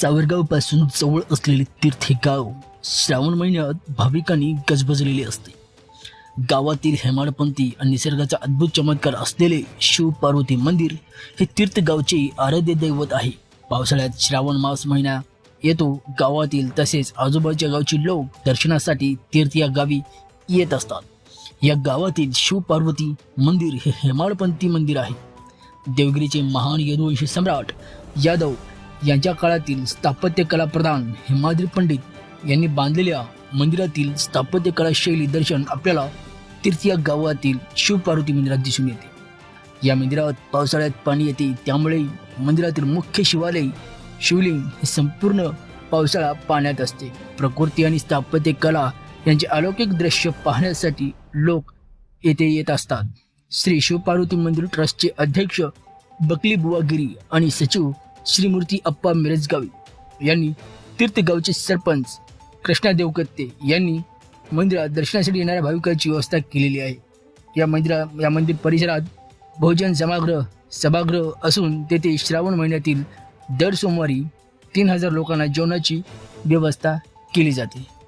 सावरगावपासून जवळ असलेले तीर्थ हे गाव श्रावण महिन्यात भाविकांनी गजबजलेले असते. गावातील हेमाडपंथी आणि निसर्गाचा अद्भुत चमत्कार असलेले शिव पार्वती मंदिर हे तीर्थ गावचे आराध्य दैवत आहे. पावसाळ्यात श्रावण मास महिना येतो गावातील तसेच आजूबाजूच्या गावचे लोक दर्शनासाठी तीर्थ या गावी येत असतात. या गावातील शिवपार्वती मंदिर हे हेमाडपंथी मंदिर आहे. देवगिरीचे महान यदुवंशी सम्राट यादव यांच्या काळातील स्थापत्य प्रधान हेमाद्री पंडित यांनी बांधलेल्या मंदिरातील स्थापत्य कला शैली दर्शन आपल्याला तीर्थ या गावातील शिवपार्वती मंदिरात दिसून येते. या मंदिरात पावसाळ्यात पाणी येते त्यामुळे मंदिरातील मुख्य शिवालय शिवलिंग हे संपूर्ण पावसाळा पाण्यात असते. प्रकृती आणि स्थापत्यकला यांचे अलौकिक दृश्य पाहण्यासाठी लोक येथे येत असतात. श्री शिवपार्वती मंदिर ट्रस्टचे अध्यक्ष बकली बुवागिरी आणि सचिव श्रीमूर्ती अप्पा मिरजगावी यांनी तीर्थगावचे सरपंच कृष्णा देवकत्ते यांनी मंदिरात दर्शनासाठी येणाऱ्या भाविकांची व्यवस्था केलेली आहे. या मंदिरा या मंदिर परिसरात भोजन समाग्रह सभागृह असून तेथे श्रावण महिन्यातील दर सोमवारी तीन हजार लोकांना जेवणाची व्यवस्था केली जाते.